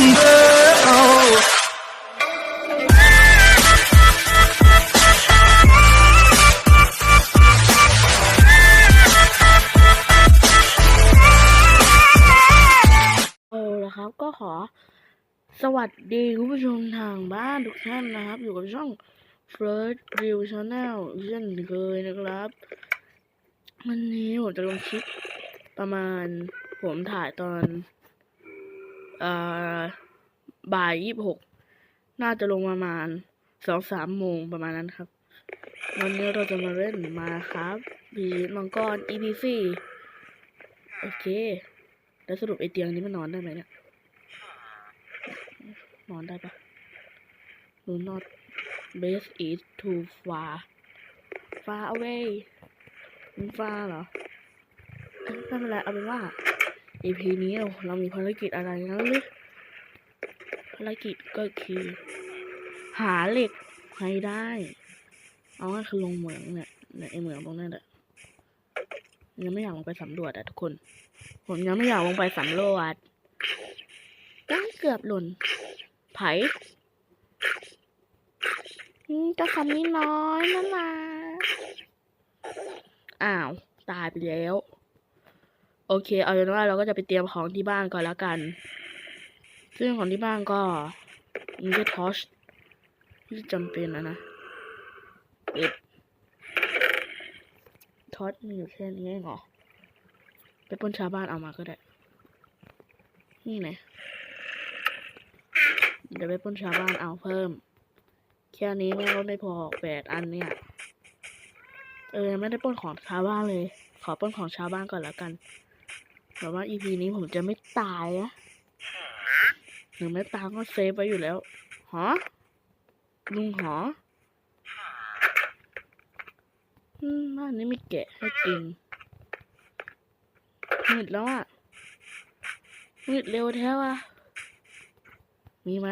ครับก็ขอสวัสดีคุณผู้ชมทางบ้านทุกท่านนะครับ อยู่กับช่อง First View Channel เช่นเคยนะครับ วันนี้ผมจะลงคลิปประมาณผมถ่ายตอน บ่ายยี่สิบหกน่าจะลงประมาณสองสามโมงประมาณนั้นครับ วันนี้เราจะมาเล่นมาครับบีมังกร EP สี่โอเค แล้วสรุปไอเตียงนี้มันนอนได้ไหมเนี่ย นอนได้ปะ Do not base is too far far away มัน far เหรอไม่เป็นไรเอาเป็นว่า EP นี้เราเรามีภารกิจอะไรนะหรือภารกิจก็คือ หาเหล็กให้ได้ เอาง่ายคือลงเหมืองเนี่ยเนี่ยไอเหมืองตรงนั้นแหละยังไม่อยากลงไปสำรวจอะทุกคน ผมยังไม่อยากลงไปสำรวจตั้งเกือบหล่นไผ่อืมเจ้าคำนี้น้อยนั่นนะอ้าว ตายไปแล้ว โอเค เอาเป็นว่าเราก็จะไปเตรียมของที่บ้านก่อนแล้วกัน ซึ่งของที่บ้านก็มีแค่ทอชที่จำเป็นนะนะเป็ดทอชมีอยู่แค่นี้เองเหรอ ไปปนชาวบ้านเอามาก็ได้ นี่ไงเดี๋ยวไปปนชาวบ้านเอาเพิ่ม แค่นี้แม่ก็ไม่พอแปดอันเนี่ย เออ ไม่ได้ปนของชาวบ้านเลย ขอปนของชาวบ้านก่อนแล้วกัน แบบว่าอีพีนี้ผมจะไม่ตายนะหรือไม่ตายก็เซฟไว้อยู่แล้วหอลุงหออืมบ้านนี้มีแกะให้กินมืดแล้วอะมืดเร็วแท้ว่ะ มีไหม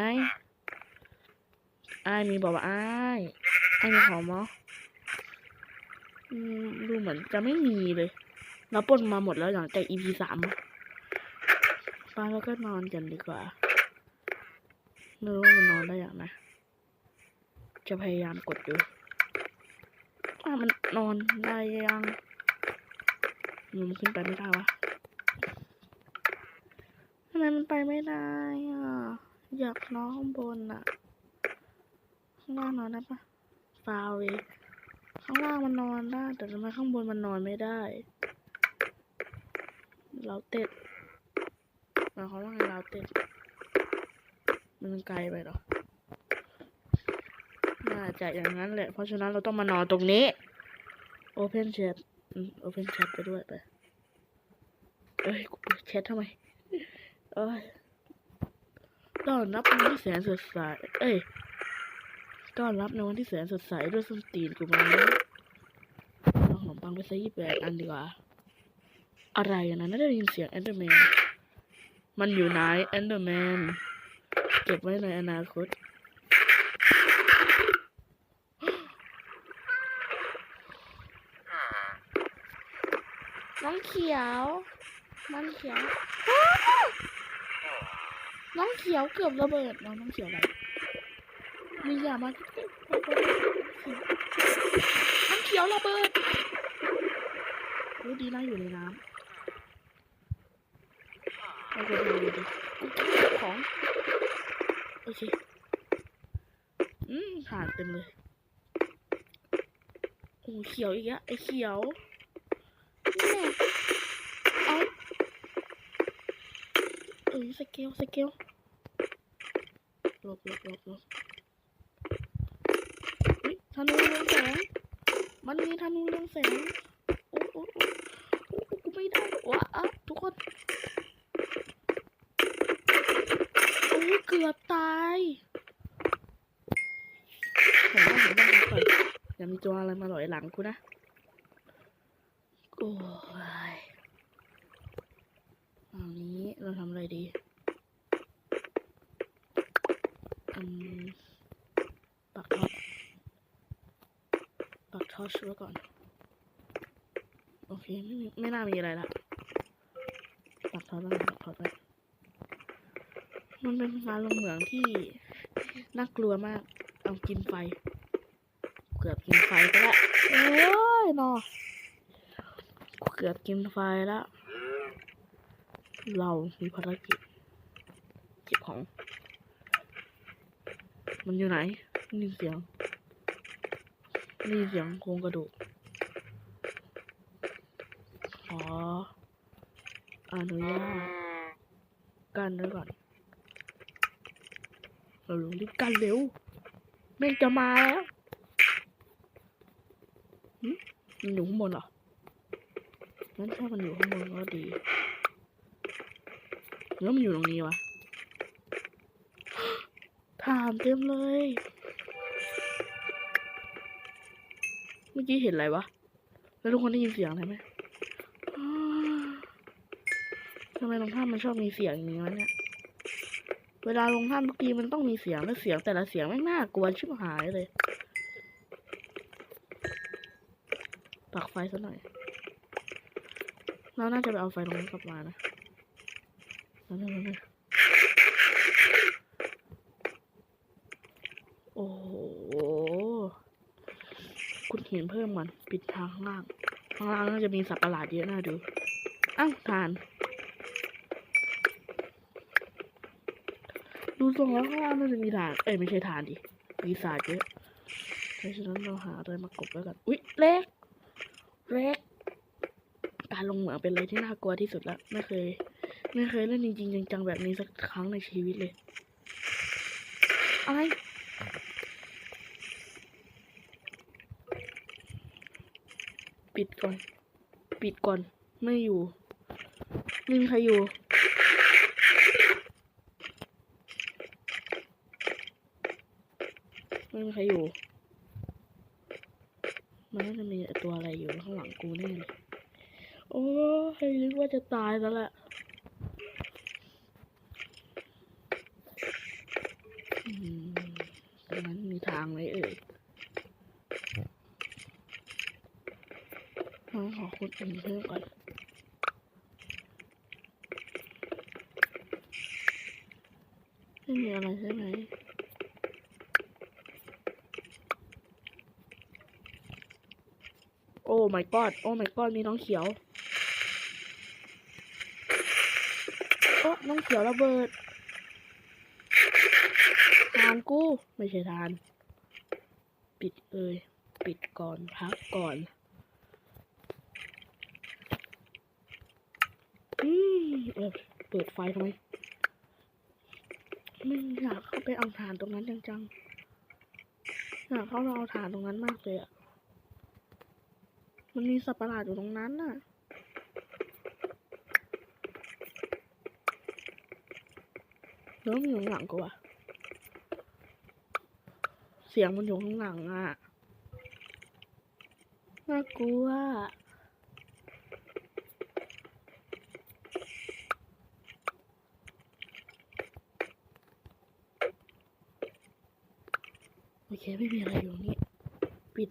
อ้ายมีบอกว่าอ้ายอ้ายมีของมั้อืมดูเหมือนจะไม่มีเลย เราปล้นมาหมดแล้วหลังจาก EP สามป้าแล้วก็นอนกันดีกว่าไม่รู้ว่ามันนอนได้อย่างนะ จะพยายามกดดูว่ามันนอนได้ยังมันขึ้นไปไม่ได้วะทำไมมันไปไม่ได้อะ อยากนอนข้างบนอะ ข้างล่างนอนได้ปะฟาวเลยข้างล่างมันนอนได้ แต่ทำไมข้างบนมันนอนไม่ได้ เราเต็ดหมายความว่าไงเราเต็ดมันไกลไปหรอ น่าจะอย่างนั้นแหละ เพราะฉะนั้นเราต้องมานอนตรงนี้ Open Chat อืม Open Chat ไปด้วยไป เอ้ยกูเปิดแชททำไม เอ้ยต้อนรับในวันที่แสนสดใส เอ้ย ต้อนรับในวันที่แสนสดใสด้วยส้นตีนกูมาเอาขนมปังไปซะยี่แปดอันดีกว่า อะไรนะน่าจะยินเสียงแอนเดอร์แมน มันอยู่ไหนแอนเดอร์แมน เก็บไว้ในอนาคต น้องเขียว น้องเขียว น้องเขียวเกือบระเบิด น้องน้องเขียวอะไร มีอย่ามาน้องเขียวระเบิดรู้ดีนะอยู่ในน้ำ เอาไปดูดิกูเก็บของ โอเค อืมผ่านเต็มเลยโอ้เขียวอีกแล้วไอเขียวแน่เอาเอ้ยสเกลสเกลหลบหลบหลบหลบธนูเรืองแสง มันมีธนูเรืองแสงโอ้โอ้โอ้โอ้กูไม่ได้วะอะทุกคนโอ้ยเกือบตายผมว่าผมต้องก่อนอย่ามีตัวอะไรมาห หลังกูนะโอ้ยอันนี้เราทำอะไรดีอืมปักท็อปปักทอชไว้ก่อน โอเค ไม่ไม่น่ามีอะไรละปักท็อปไว้ปักท็อปไว้มันเป็นฟ้าลงเหมืองที่น่ากลัวมาก เอากินไฟ เกือบกินไฟไปแล้ว โอ้ยนอเกือบกินไฟแล้ว เรามีภารกิจเก็บของ มันอยู่ไหนได้ยินเสียงได้ยินเสียงโครงกระดูกขออนุญาตกันไว้ก่อนเราลงรีบกันเร็วแม่งจะมาแล้ว มันอยู่ข้างบนเหรองั้นถ้ามันอยู่ข้างบนก็ดีแล้วมันอยู่ตรงนี้วะถามเต็มเลย เมื่อกี้เห็นอะไรวะ แล้วทุกคนได้ยินเสียงอะไรไหมทำไมลงท่ามันชอบมีเสียงอย่างนี้วะเนี่ย เวลาลงท่าทุกทีมันต้องมีเสียง แล้วเสียงแต่ละเสียงไม่งน่ากลัวชิบหายเลย ปักไฟซะหน่อย เราน่าจะไปเอาไฟตรงนี้กลับมานะนั่นนั่นโอ้โหขุดหินเพิ่มก่อนปิดทางข้างล่าง ข้างล่างน่าจะมีสัตว์ประหลาดเยอะน่าดู อ้าวทานดูทรงแล้วข้างล่างน่าจะมีฐาน เอ้ยไม่ใช่ฐานดิ มีสาดเยอะเพราะฉะนั้นเราหาอะไรมากบไว้วก่อนอุ๊ยเล็ก เล็กการลงเหมืองเป็นอะไรที่น่ากลัวที่สุดล้วไม่เคย ไม่เคยเล่นจริงๆจังๆแบบนี้สักครั้งในชีวิตเลยอะไรปิดก่อน ปิดก่อน ไม่อยู่ไม่มีใครอยู่ไม่มีใครอยู่ มันน่าจะมีตัวอะไรอยู่ข้างหลังกูแน่เลยโอ้ยนึกว่าจะตายแล้วแหละอืมตรงนั้นมีทางไหมเอ่ยเราขอคุณอื่นเพิ่มก่อนไม่มีอะไรใช่ไหม โอ้ my god โอ้ my god มีน้องเขียวโอ้น้องเขียวระเบิดทานกู ไม่ใช่ทาน ปิดเอ่ยปิดก่อนพักก่อน อืมเออเปิดไฟทำไมไม่อยากเข้าไปเอาฐานตรงนั้นจังๆอยากเข้าไปเอาฐานตรงนั้นมากเลยอะ มันมีสัตว์ประหลาดอยู่ตรงนั้นน่ะแล้วมันอยู่ข้างหลังกูอะเสียงมันอยู่ข้างหลังอะน่ากลัวโอเคไม่มีอะไรอยู่นี่ ปิด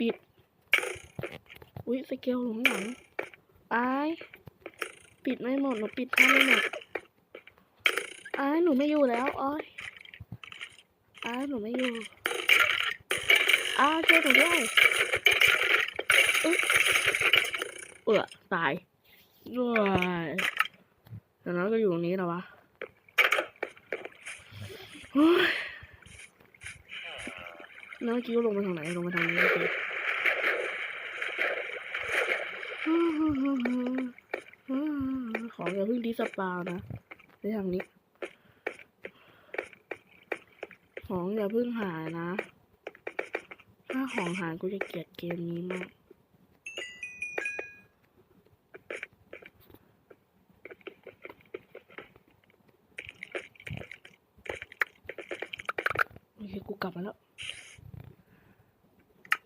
ปิด อุ้ยสเกลหลงหลังอายปิดไม่หมดหนูปิดผ้าไม่หมดไอายหนูไม่อยู่แล้วอ้อยไอายหนูไม่อยู่อ้ายช่วยหนูด้วยอุ๊ยเอือตายด้วยแต่นั้นก็อยู่ตรงนี้แล้วะเฮ้ยแล้วเมื่อกี้ก็ลงไปทางไหนลงไปทางนี้โอเค ของอย่าเพิ่งดิสปาวนะในทางนี้ ของอย่าเพิ่งหายนะ ถ้าของหายกูจะเกลียดเกมนี้มากโอเคกูกลับมาแล้ว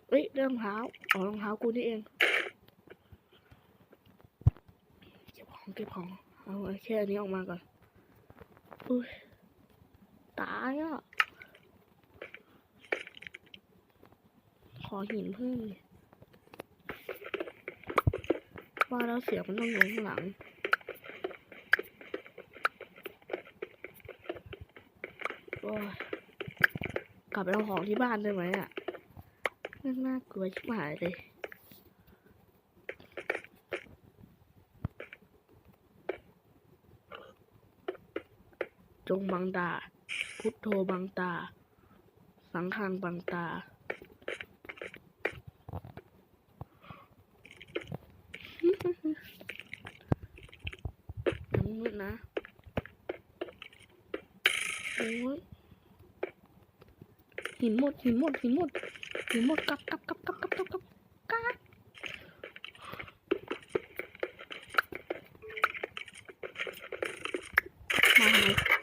เอ้ยได้รองเท้า อ๋อรองเท้ากูนี่เอง เก็บของเอาไว้แค่นี้ออกมาก่อนอุ้ยตายอะขอหินเพิ่มว่าแล้วเสียมันต้องอลงหลังโอ้ยกลับไปเอาของที่บ้านได้ไหมอะน่ากลัวชิบหายเลย จงบังตา พุทโธบังตา สังฆังบังตา น้ำมืดนะโอ้ยหินหมดหินหมดหินหมดหินหมดกลับกลับกลับกลับกลับกลับกลับกลับมาทำไม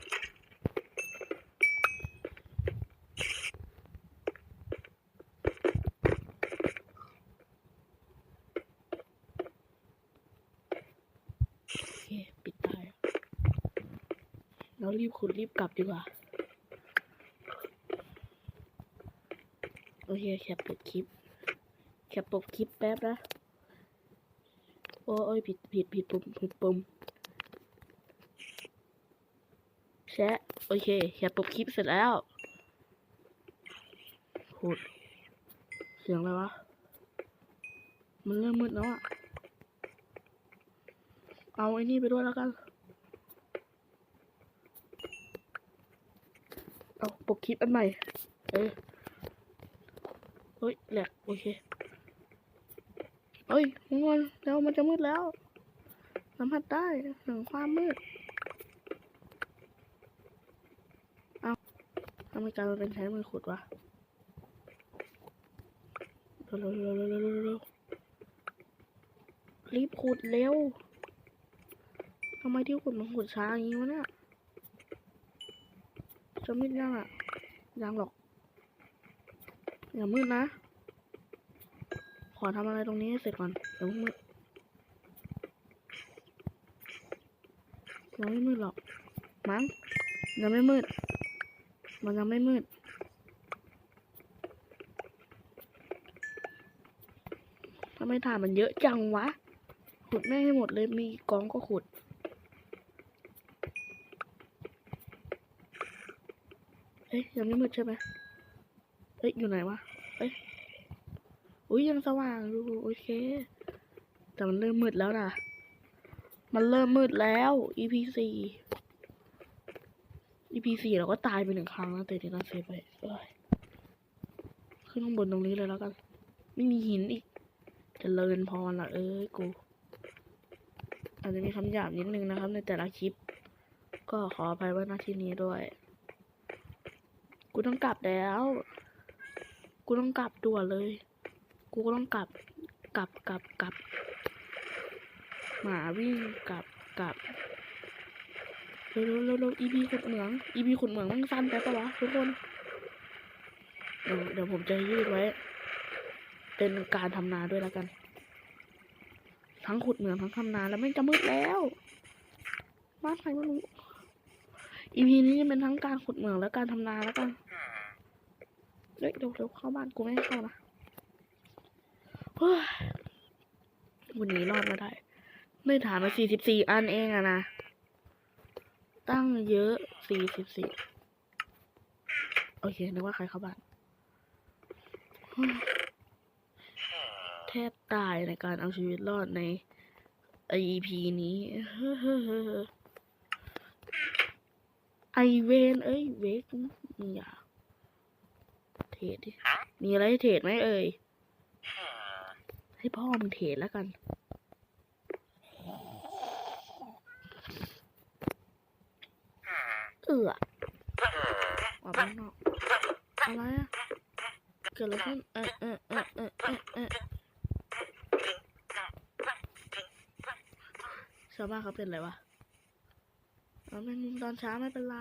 โอเค ปิดตายเรีบขุดรีบกลับดีกว่า โอเคแคปปิดคลิป แคปปบคลิปแป๊บนะ โอ้ยผิดผิดผิดปุ่มผิดปุ่มแชะโอเคแคปปบคลิปเสร็จแล้วขุดเสียงอะไรวะ มันเริ่มมืดแล้วอะเอาไอ้นี่ไปด้วยแล้วกัน เอาป กคลิปอันใหม่ เออเฮ้ยแหลกโอเคเฮ้ยทุกคนแล้วมันจะมืดแล้วสัมผัสได้ถึงความมืด เอาทำไมการมันเป็นใช้มือขุดวะเร็วๆรีบขุดเร็วทำไมที่ขุดมันขุดช้าอย่างนี้วะเนี่ยจะมืดยังอะ ยังหรอก อย่ามืดนะ ขอทำอะไรตรงนี้ให้เสร็จก่อนเดี๋ยวมืดยังไม่มืดหรอก มั้งยังไม่มืด มันยังไม่มืดทำไมถ่านมันเยอะจังวะ ขุดไม่ให้หมดเลย มีกองก็ขุด เอ๊ยยังไม่มืดใช่ไหมเอ๊ยอยู่ไหนวะเอ๊ะอุ้ยยังสว่างอยู่โอเค แต่มันเริ่มมืดแล้วนะมันเริ่มมืดแล้ว EP สี่ EP สี่เราก็ตายไปหนึ่งครั้งแล้วแต่ที่เราเซฟไปเอ้ยขึ้นข้างบนตรงนี้เลยแล้วกัน ไม่มีหินอีกจะเลินพรละเอ้ยกูอาจจะมีคำหยาบนิดนึงนะครับ ในแต่ละคลิป ก็ขออภัยไว้ณที่นี้ด้วย กูต้องกลับแล้ว กูต้องกลับด่วนเลย กูก็ต้องกลับ กลับกลับกลับ หมาวิ่งกลับกลับเร็วเร็วเร็วอีพีขุดเหมือง อีพีขุดเหมืองมันสั้นไปปะวะทุกคน เดี๋ยวเดี๋ยวผมจะยืดไว้ เป็นการทำนาด้วยแล้วกัน ทั้งขุดเหมืองทั้งทำนาแล้วไม่จะมืดแล้วบ้านใครไม่รู้ อีพีนี้จะเป็นทั้งการขุดเหมืองและการทำนาแล้วกันเฮ้ยเดี๋ยวเดี๋ยวเข้าบ้านกูไม่เข้านะเฮ้ยวันนี้รอดมาได้ไม่ถามมาสี่สิบสี่อันเองอะนะ ตั้งเยอะสี่สิบสี่โอเค นึกว่าใครเข้าบ้าน แทบตายในการเอาชีวิตรอดใน EP นี้ ไอเวนเอ้ยเวกมึงอย่าเทรดดิมีอะไรให้เทรดไหมเอ่ยให้พ่อมึงเทรดแล้วกันเอือออกไปข้างนอกอะไรอะเกิดอะไรขึ้นเออเออเออเออเออเออชาวบ้านเขาเป็นอะไรวะ เอาแมงมุมตอนเช้าไม่เป็นไร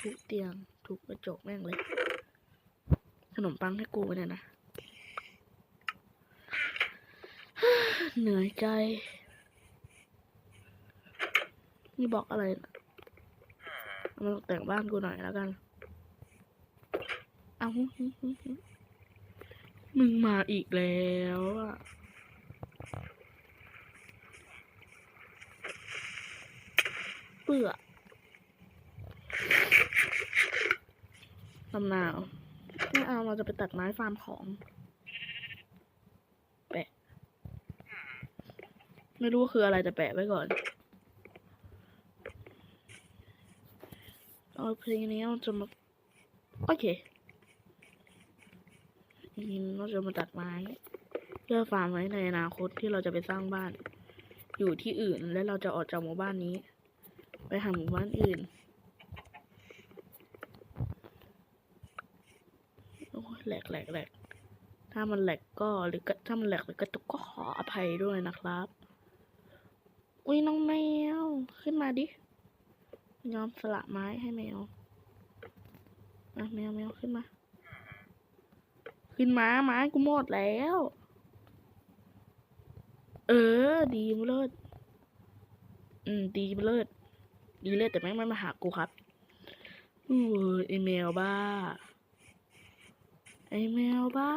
ทุบเตียง ทุบกระจกแม่งเลย ขนมปังให้กูไปเนี่ยนะ เหนื่อยใจ นี่บอกอะไรนะมาตกแต่งบ้านกูหน่อยแล้วกัน เอามึงมาอีกแล้วอะ เบื่อลำนาวไม่เอาเราจะไปตัดไม้ฟาร์มของแปะ ไม่รู้คืออะไรแต่แปะไว้ก่อนเอาเพลงนี้เราจะมา โอเคเราจะมาตัดไม้เพื่อฟาร์มไว้ในอนาคตที่เราจะไปสร้างบ้าน อยู่ที่อื่นและเราจะออกจากหมู่บ้านนี้ ไปหาหมู่บ้านอื่น โอ้ยแหลกแหลกแหลกถ้ามันแหลกก็หรือถ้ามันแหลกหรือกระตุกก็ขออภัยด้วยนะครับ อุ้ยน้องแมว ขึ้นมาดิ ยอมสละไม้ให้แมวอะแมวแมวขึ้นมา ขึ้นมาไม้กูหมดแล้ว เออ ดีมเลิศอืม ดีมเลิศ ดีเลิศแต่แม่งไม่มาหากูครับอือไอแมวบ้า ไอแมวบ้า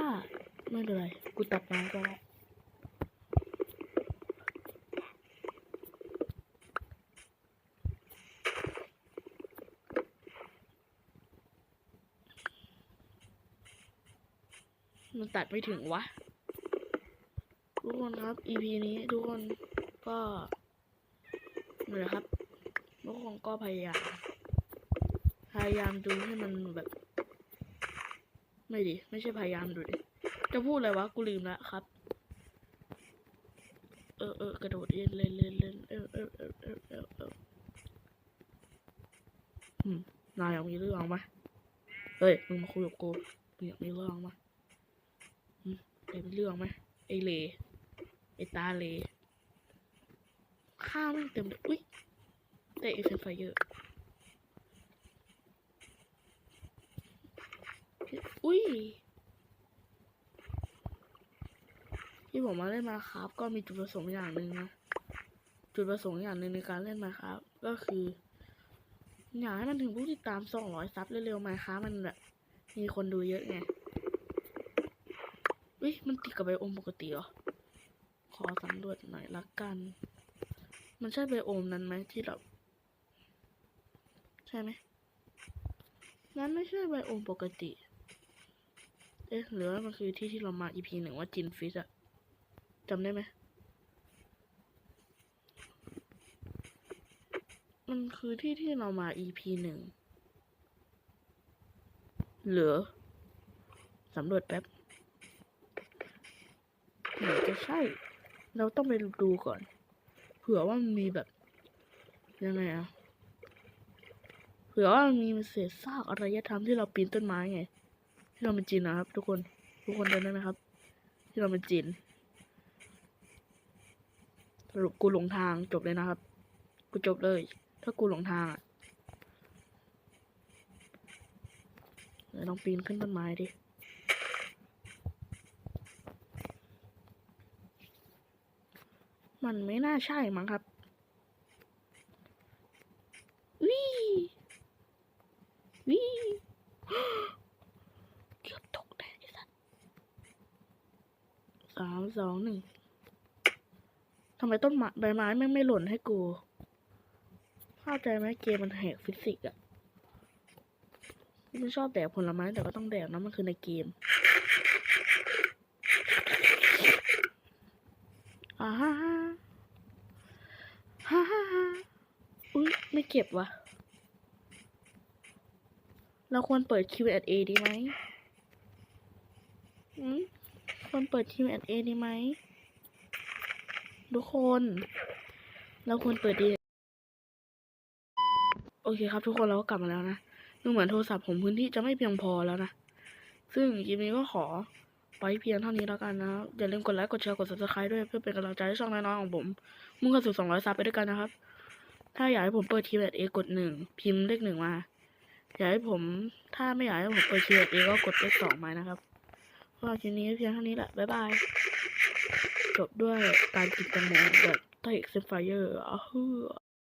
ไม่เป็นไร กูตัดไม้ก็ได้มันตัดไม่ถึงวะ ทุกคนครับ EP นี้ทุกคนก็นี่นแหละครับ ทุกคนก็พยายาม พยายามดูให้มันแบบ ไม่ดิ ไม่ใช่พยายามดูดิ จะพูดอะไรวะ กูลืมละครับ เออเออกระโดดเล่นเล่นเล่นเล่นเออเออเออเออเออเอออืมนายอยากมีเรื่องไหมเฮ้ย มึงมาคุยกับกูมึงอยากมีเรื่องไหมอืมอยากมีเรื่องไหมไอเลไอตาเลข้าวแม่งเต็มเลยอุ้ย เตะเซนไฟเยอะอุ้ยที่ผมมาเล่นมาครับ ก็มีจุดประสงค์อย่างหนึ่งนะ จุดประสงค์อย่างหนึ่งในการเล่นมาครับ ก็คืออยากให้มันถึงผู้ติดตามสองร้อยซับเร็วๆมาครับมันแบบมีคนดูเยอะไงอุ้ยมันติดกับไบโอมปกติเหรอ ขอสำรวจหน่อยละกัน มันใช่ไบโอมนั้นไหมที่แบบ ช่ไหมนั้นไม่ใช่ไบโอมปกติ เอ๊ะหรือว่ามันคือที่ที่เรามา EP หนึ่งว่าจินฟิชอะจำได้ไหม มันคือที่ที่เรามา EP หนึ่งเหลือสำรวจแป๊บเหมือนจะใช่ เราต้องไปดูก่อน เผื่อว่ามันมีแบบ ยังไงอะ เผื่อว่ามีเศษซากอารยธรรมที่เราปีนต้นไม้ไง ที่เราเป็นจีนนะครับ ทุกคนทุกคนดินได้ไหมครับ ที่เราเป็นจีนสรุปกูหลงทางจบเลยนะครับ กูจบเลย ถ้ากูหลงทางอะลองปีนขึ้นต้นไม้ดิมันไม่น่าใช่มั้งครับ วิวิ เกือบตกแน่ไอ้สัส สองหนึ่งทำไมต้นไม้ใบไม้แม่ไม่หล่นให้กูเข้าใจไหมเกมมันแหกฟิสิกส์อะกูไม่ชอบแดกผลไม้แต่ก็ต้องแดกนะมันคือในเกมอ่าฮ่าฮ่าฮ่าฮ่าฮ่าอุ้ยไม่เก็บวะเราควรเปิด Q&A ดีไหม ควรเปิด Q&A ดีไหมทุกคน เราควรเปิดดี โอเคครับทุกคนเราก็กลับมาแล้วนะดูเหมือนโทรศัพท์ผมพื้นที่จะไม่เพียงพอแล้วนะ ซึ่งคลิปนี้ก็ขอไว้เพียงเท่านี้แล้วกันนะ อย่าลืมกดไลค์ กดแชร์ กด subscribe ด้วยเพื่อเป็นกำลังใจให้ช่องน้อยๆของผม มุ่งเข้าสู่200ซับไปด้วยกันนะครับ ถ้าอยากให้ผมเปิดทีแบบเอกดหนึ่งพิมพ์เลขหนึ่งมา อยากให้ผมถ้าไม่อยากให้ผมเปิดทีแบบเอก็กดเลขสองมานะครับ ก็คลิปนี้เพียงเท่านี้แหละ บ๊ายบาย จบด้วยการกินแตงโมแบบไทเอ็กซ์ไฟเออร์อ้าว